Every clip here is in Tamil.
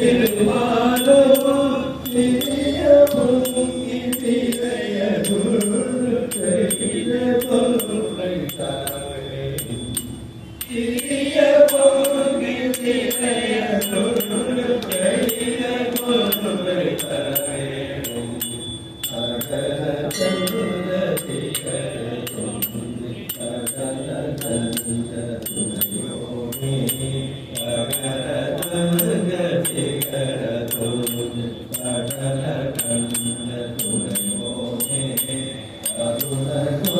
திருவாரோ நிதியமும்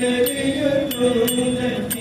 தெரியணும்